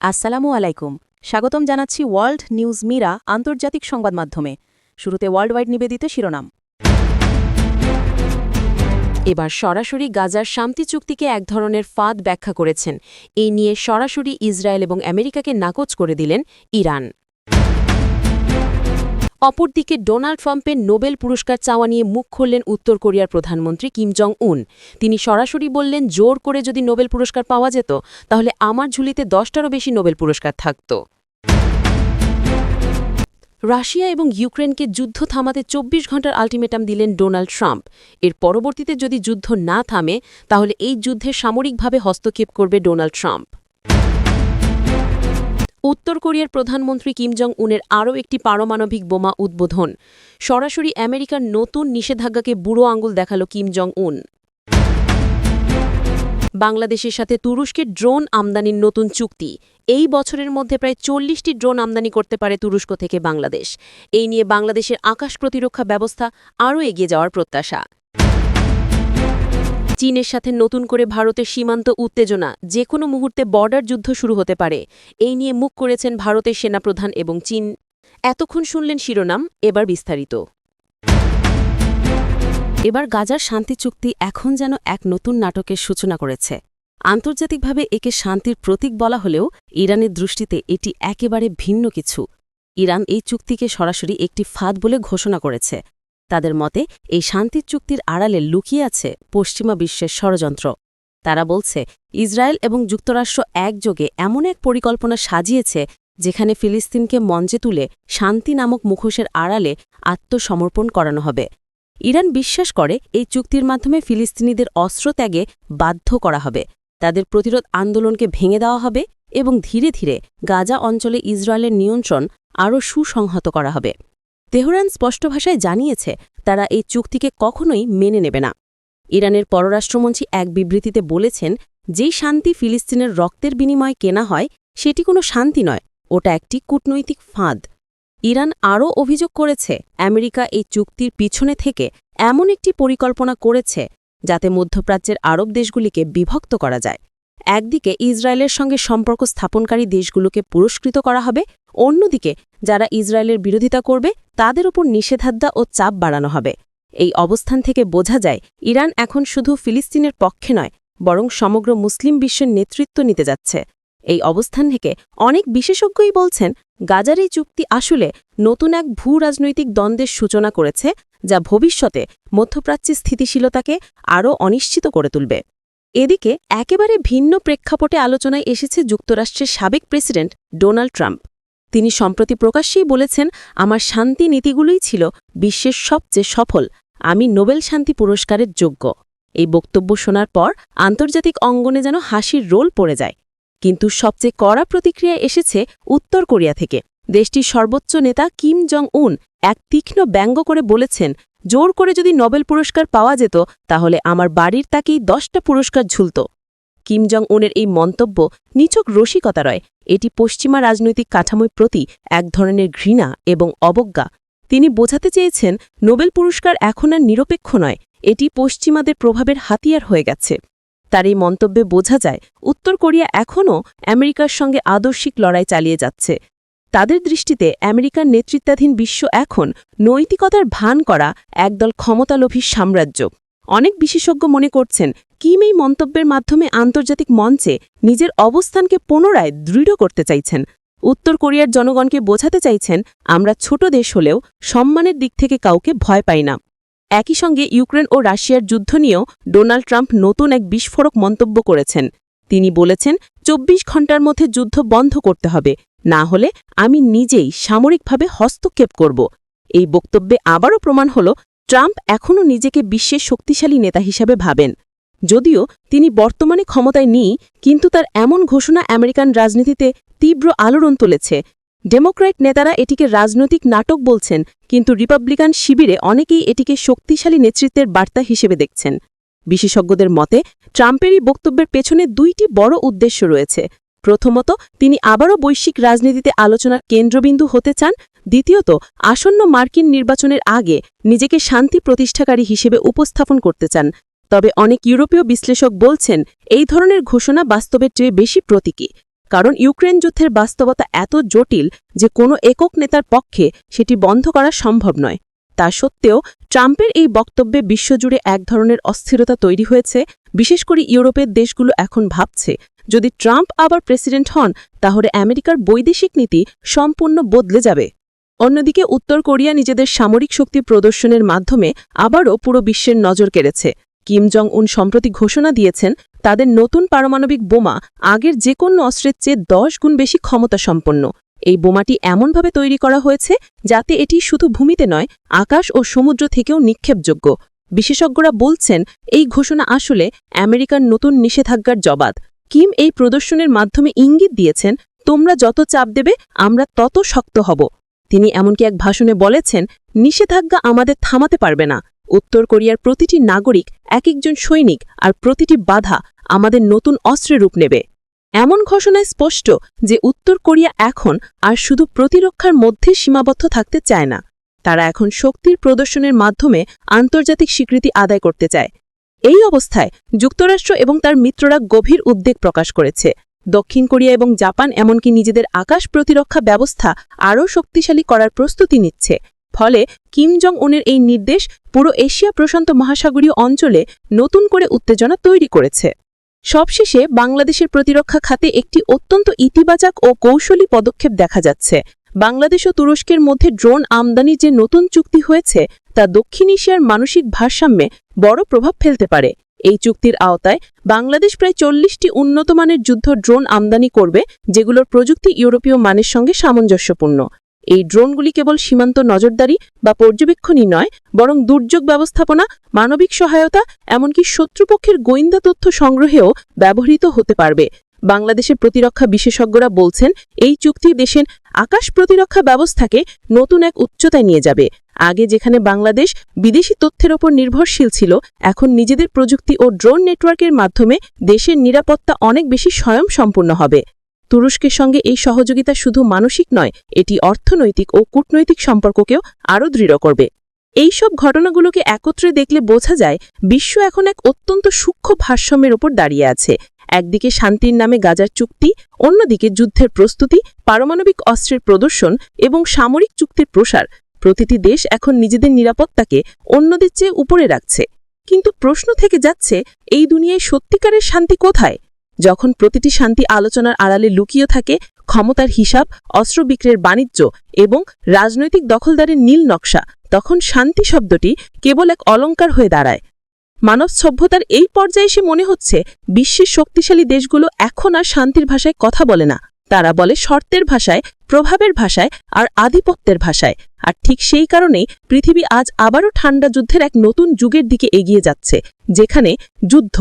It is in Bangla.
আসসালামু আলাইকুম। স্বাগতম জানাচ্ছি ওয়ার্ল্ড নিউজ মিরা আন্তর্জাতিক সংবাদ মাধ্যমে। শুরুতে ওয়ার্ল্ড ওয়াইড নিবেদিত শিরোনাম। এবার সরাসরি গাজার শান্তি চুক্তিকে এক ধরনের ফাঁদ ব্যাখ্যা করেছেন। এই নিয়ে সরাসরি ইসরায়েল এবং আমেরিকাকে নাকচ করে দিলেন ইরান। অপরদিকে ডোনাল্ড ট্রাম্পের নোবেল পুরস্কার চাওয়া নিয়ে মুখ খুললেন উত্তর কোরিয়ার প্রধানমন্ত্রী কিম জং উন তিনি সরাসরি বললেন, জোর করে যদি নোবেল পুরস্কার পাওয়া যেত, তাহলে আমার ঝুলিতে দশটারও বেশি নোবেল পুরস্কার থাকত। রাশিয়া এবং ইউক্রেনকে যুদ্ধ থামাতে চব্বিশ ঘণ্টার আলটিমেটাম দিলেন ডোনাল্ড ট্রাম্প। এর পরবর্তীতে যদি যুদ্ধ না থামে, তাহলে এই যুদ্ধে সামরিকভাবে হস্তক্ষেপ করবে ডোনাল্ড ট্রাম্প। উত্তর কোরিয়ার প্রধানমন্ত্রী কিম জং উনের আরও একটি পারমাণবিক বোমা উদ্বোধন। সরাসরি আমেরিকার নতুন নিষেধাজ্ঞাকে বুড়ো আঙুল দেখাল কিম জং উন বাংলাদেশের সাথে তুরস্কের ড্রোন আমদানির নতুন চুক্তি। এই বছরের মধ্যে প্রায় চল্লিশটি ড্রোন আমদানি করতে পারে তুরস্ক থেকে বাংলাদেশ। এই নিয়ে বাংলাদেশের আকাশ প্রতিরক্ষা ব্যবস্থা আরও এগিয়ে যাওয়ার প্রত্যাশা। চীনের সাথে নতুন করে ভারতের সীমান্ত উত্তেজনা যে কোনো মুহূর্তে বর্ডার যুদ্ধ শুরু হতে পারে। এই নিয়ে মুখ করেছেন ভারতের সেনাপ্রধান এবং চীন। এতক্ষণ শুনলেন শিরোনাম, এবার বিস্তারিত। এবার গাজার শান্তি চুক্তি এখন যেন এক নতুন নাটকের সূচনা করেছে। আন্তর্জাতিকভাবে একে শান্তির প্রতীক বলা হলেও ইরানের দৃষ্টিতে এটি একেবারে ভিন্ন কিছু। ইরান এই চুক্তিকে সরাসরি একটি ফাঁদ বলে ঘোষণা করেছে। তাদের মতে, এই শান্তির চুক্তির আড়ালে লুকিয়ে আছে পশ্চিমা বিশ্বের ষড়যন্ত্র। তারা বলছে, ইসরায়েল এবং যুক্তরাষ্ট্র একযোগে এমন এক পরিকল্পনা সাজিয়েছে, যেখানে ফিলিস্তিনকে মঞ্চে তুলে শান্তি নামক মুখোশের আড়ালে আত্মসমর্পণ করানো হবে। ইরান বিশ্বাস করে, এই চুক্তির মাধ্যমে ফিলিস্তিনিদের অস্ত্র ত্যাগে বাধ্য করা হবে। তাদের প্রতিরোধ আন্দোলনকে ভেঙে দেওয়া হবে এবং ধীরে ধীরে গাজা অঞ্চলে ইসরায়েলের নিয়ন্ত্রণ আরও সুসংহত করা হবে। তেহরান স্পষ্ট ভাষায় জানিয়েছে, তারা এই চুক্তিকে কখনোই মেনে নেবে না। ইরানের পররাষ্ট্রমন্ত্রী এক বিবৃতিতে বলেছেন, যেই শান্তি ফিলিস্তিনের রক্তের বিনিময়ে কেনা হয়, সেটি কোনো শান্তি নয়, ওটা একটি কূটনৈতিক ফাঁদ। ইরান আরও অভিযোগ করেছে, আমেরিকা এই চুক্তির পিছনে থেকে এমন একটি পরিকল্পনা করেছে, যাতে মধ্যপ্রাচ্যের আরব দেশগুলিকে বিভক্ত করা যায়। একদিকে ইসরায়েলের সঙ্গে সম্পর্ক স্থাপনকারী দেশগুলোকে পুরস্কৃত করা হবে অন্যদিকে, যারা ইসরায়েলের বিরোধিতা করবে, তাদের উপর নিষেধাজ্ঞা ও চাপ বাড়ানো হবে। এই অবস্থান থেকে বোঝা যায়, ইরান এখন শুধু ফিলিস্তিনের পক্ষে নয়, বরং সমগ্র মুসলিম বিশ্বের নেতৃত্ব নিতে যাচ্ছে। এই অবস্থান থেকে অনেক বিশেষজ্ঞই বলছেন, গাজার এই চুক্তি আসলে নতুন এক ভূ রাজনৈতিক দ্বন্দ্বের সূচনা করেছে, যা ভবিষ্যতে মধ্যপ্রাচ্যের স্থিতিশীলতাকে আরও অনিশ্চিত করে তুলবে। এদিকে, একেবারে ভিন্ন প্রেক্ষাপটে আলোচনায় এসেছে যুক্তরাষ্ট্রের সাবেক প্রেসিডেন্ট ডোনাল্ড ট্রাম্প। তিনি সম্প্রতি প্রকাশ্যেই বলেছেন, আমার শান্তি নীতিগুলোই ছিল বিশ্বের সবচেয়ে সফল। আমি নোবেল শান্তি পুরস্কারের যোগ্য। এই বক্তব্য শোনার পর আন্তর্জাতিক অঙ্গনে যেন হাসির রোল পড়ে যায়। কিন্তু সবচেয়ে কড়া প্রতিক্রিয়া এসেছে উত্তর কোরিয়া থেকে। দেশটির সর্বোচ্চ নেতা কিম জং উন এক তীক্ষ্ণ ব্যঙ্গ করে বলেছেন, জোর করে যদি নোবেল পুরস্কার পাওয়া যেত, তাহলে আমার বাড়ির তাকেই দশটা পুরস্কার ঝুলত। কিম জং উনের এই মন্তব্য নিচক রসিকতা রয়। এটি পশ্চিমা রাজনৈতিক কাঠামোর প্রতি এক ধরনের ঘৃণা এবং অবজ্ঞা। তিনি বোঝাতে চেয়েছেন, নোবেল পুরস্কার এখন আর নিরপেক্ষ নয়, এটি পশ্চিমাদের প্রভাবের হাতিয়ার হয়ে গেছে। তার এই মন্তব্যে বোঝা যায়, উত্তর কোরিয়া এখনও আমেরিকার সঙ্গে আদর্শিক লড়াই চালিয়ে যাচ্ছে। তাদের দৃষ্টিতে আমেরিকার নেতৃত্বাধীন বিশ্ব এখন নৈতিকতার ভান করা একদল ক্ষমতালোভী সাম্রাজ্য। অনেক বিশেষজ্ঞ মনে করছেন, কিম এই মন্তব্যের মাধ্যমে আন্তর্জাতিক মঞ্চে নিজের অবস্থানকে পুনরায় দৃঢ় করতে চাইছেন। উত্তর কোরিয়ার জনগণকে বোঝাতে চাইছেন, আমরা ছোট দেশ হলেও সম্মানের দিক থেকে কাউকে ভয় পাই না। একই সঙ্গে ইউক্রেন ও রাশিয়ার যুদ্ধ নিয়েও ডোনাল্ড ট্রাম্প নতুন এক বিস্ফোরক মন্তব্য করেছেন। তিনি বলেছেন, চব্বিশ ঘণ্টার মধ্যে যুদ্ধ বন্ধ করতে হবে, না হলে আমি নিজেই সামরিকভাবে হস্তক্ষেপ করব। এই বক্তব্যে আবারও প্রমাণ হল ট্রাম্প এখনও নিজেকে বিশ্বের শক্তিশালী নেতা হিসাবে ভাবেন। যদিও তিনি বর্তমানে ক্ষমতায় নেই, কিন্তু তার এমন ঘোষণা আমেরিকান রাজনীতিতে তীব্র আলোড়ন তুলেছে। ডেমোক্র্যাট নেতারা এটিকে রাজনৈতিক নাটক বলছেন, কিন্তু রিপাবলিকান শিবিরে অনেকেই এটিকে শক্তিশালী নেতৃত্বের বার্তা হিসেবে দেখছেন। বিশেষজ্ঞদের মতে, ট্রাম্পেরই বক্তব্যের পেছনে দুইটি বড় উদ্দেশ্য রয়েছে। প্রথমত, তিনি আবারও বৈশ্বিক রাজনীতিতে আলোচনার কেন্দ্রবিন্দু হতে চান দ্বিতীয়ত, আসন্ন মার্কিন নির্বাচনের আগে নিজেকে শান্তি প্রতিষ্ঠাকারী হিসেবে উপস্থাপন করতে চান। তবে অনেক ইউরোপীয় বিশ্লেষক বলছেন, এই ধরনের ঘোষণা বাস্তবের চেয়ে বেশি প্রতীকী। কারণ ইউক্রেন যুদ্ধের বাস্তবতা এত জটিল যে কোনো একক নেতার পক্ষে সেটি বন্ধ করা সম্ভব নয়। তা সত্ত্বেও, ট্রাম্পের এই বক্তব্যে বিশ্বজুড়ে এক ধরনের অস্থিরতা তৈরি হয়েছে। বিশেষ করে ইউরোপের দেশগুলো এখন ভাবছে, যদি ট্রাম্প আবার প্রেসিডেন্ট হন, তাহলে আমেরিকার বৈদেশিক নীতি সম্পূর্ণ বদলে যাবে। অন্যদিকে উত্তর কোরিয়া নিজেদের সামরিক শক্তি প্রদর্শনের মাধ্যমে আবারও পুরো বিশ্বের নজর কেড়েছে। কিম জং উন সম্প্রতি ঘোষণা দিয়েছেন, তাদের নতুন পারমাণবিক বোমা আগের যে কোনো অস্ত্রের চেয়ে দশ গুণ বেশি ক্ষমতা সম্পন্ন এই বোমাটি এমনভাবে তৈরি করা হয়েছে যাতে এটি শুধু ভূমিতে নয়, আকাশ ও সমুদ্র থেকেও নিক্ষেপযোগ্য। বিশেষজ্ঞরা বলছেন, এই ঘোষণা আসলে আমেরিকার নতুন নিষেধাজ্ঞার জবাব। কিম এই প্রদর্শনের মাধ্যমে ইঙ্গিত দিয়েছেন, তোমরা যত চাপ দেবে, আমরা তত শক্ত হব। তিনি এমনকি এক ভাষণে বলেছেন, নিষেধাজ্ঞা আমাদের থামাতে পারবে না। উত্তর কোরিয়ার প্রতিটি নাগরিক এক একজন সৈনিক আর প্রতিটি বাধা আমাদের নতুন অস্ত্রে রূপ নেবে। এমন ঘোষণায় স্পষ্ট যে উত্তর কোরিয়া এখন আর শুধু প্রতিরক্ষার মধ্যে সীমাবদ্ধ থাকতে চায় না। তারা এখন শক্তির প্রদর্শনের মাধ্যমে আন্তর্জাতিক স্বীকৃতি আদায় করতে চায়। এই অবস্থায় যুক্তরাষ্ট্র এবং তার মিত্ররা গভীর উদ্বেগ প্রকাশ করেছে। দক্ষিণ কোরিয়া এবং জাপান এমনকি নিজেদের আকাশ প্রতিরক্ষা ব্যবস্থা আরও শক্তিশালী করার প্রস্তুতি নিচ্ছে। ফলে কিম জং উনের এই নির্দেশ পুরো এশিয়া প্রশান্ত মহাসাগরীয় অঞ্চলে নতুন করে উত্তেজনা তৈরি করেছে। সবশেষে বাংলাদেশের প্রতিরক্ষা খাতে একটি অত্যন্ত ইতিবাচক ও কৌশলী পদক্ষেপ দেখা যাচ্ছে। বাংলাদেশ ও তুরস্কের মধ্যে ড্রোন আমদানি যে নতুন চুক্তি হয়েছে, তা দক্ষিণ এশিয়ার মানসিক ভারসাম্যে বড় প্রভাব ফেলতে পারে। এই চুক্তির আওতায় বাংলাদেশ প্রায় চল্লিশটি উন্নত মানের যুদ্ধ ড্রোন আমদানি করবে, যেগুলোর প্রযুক্তি ইউরোপীয় মানের সঙ্গে সামঞ্জস্যপূর্ণ। এই ড্রোনগুলি কেবল সীমান্ত নজরদারি বা পর্যবেক্ষণই নয়, বরং দুর্যোগ ব্যবস্থাপনা, মানবিক সহায়তা, এমনকি শত্রুপক্ষের গোয়েন্দা তথ্য সংগ্রহেও ব্যবহৃত হতে পারবে। বাংলাদেশের প্রতিরক্ষা বিশেষজ্ঞরা বলছেন, এই চুক্তি দেশের আকাশ প্রতিরক্ষা ব্যবস্থাকে নতুন এক উচ্চতায় নিয়ে যাবে। আগে যেখানে বাংলাদেশ বিদেশি তথ্যের ওপর নির্ভরশীল ছিল, এখন নিজেদের প্রযুক্তি ও ড্রোন নেটওয়ার্কের মাধ্যমে দেশের নিরাপত্তা অনেক বেশি স্বয়ংসম্পূর্ণ হবে। তুরস্কের সঙ্গে এই সহযোগিতা শুধু মানসিক নয়, এটি অর্থনৈতিক ও কূটনৈতিক সম্পর্ককেও আরও দৃঢ় করবে। এই সব ঘটনাগুলোকে একত্রে দেখলে বোঝা যায়, বিশ্ব এখন এক অত্যন্ত সূক্ষ্ম ভারসাম্যের ওপর দাঁড়িয়ে আছে। একদিকে শান্তির নামে গাজার চুক্তি, অন্যদিকে যুদ্ধের প্রস্তুতি, পারমাণবিক অস্ত্রের প্রদর্শন এবং সামরিক চুক্তির প্রসার। প্রতিটি দেশ এখন নিজেদের নিরাপত্তাকে অন্যদের চেয়ে উপরে রাখছে। কিন্তু প্রশ্ন থেকে যাচ্ছে, এই দুনিয়ায় সত্যিকারের শান্তি কোথায়? যখন প্রতিটি শান্তি আলোচনার আড়ালে লুকিয়ে থাকে, ক্ষমতার হিসাব, অস্ত্র বিক্রির বাণিজ্য এবং রাজনৈতিক দখলদারের নীল নকশা, তখন শান্তি শব্দটি কেবল এক অলঙ্কার হয়ে দাঁড়ায়। মানব সভ্যতার এই পর্যায়ে এসে মনে হচ্ছে, বিশ্বের শক্তিশালী দেশগুলো এখন আর শান্তির ভাষায় কথা বলে না। তারা বলে শর্তের ভাষায়, প্রভাবের ভাষায় আর আধিপত্যের ভাষায়। আর ঠিক সেই কারণেই পৃথিবী আজ আবারও ঠান্ডা যুদ্ধের এক নতুন যুগের দিকে এগিয়ে যাচ্ছে, যেখানে যুদ্ধ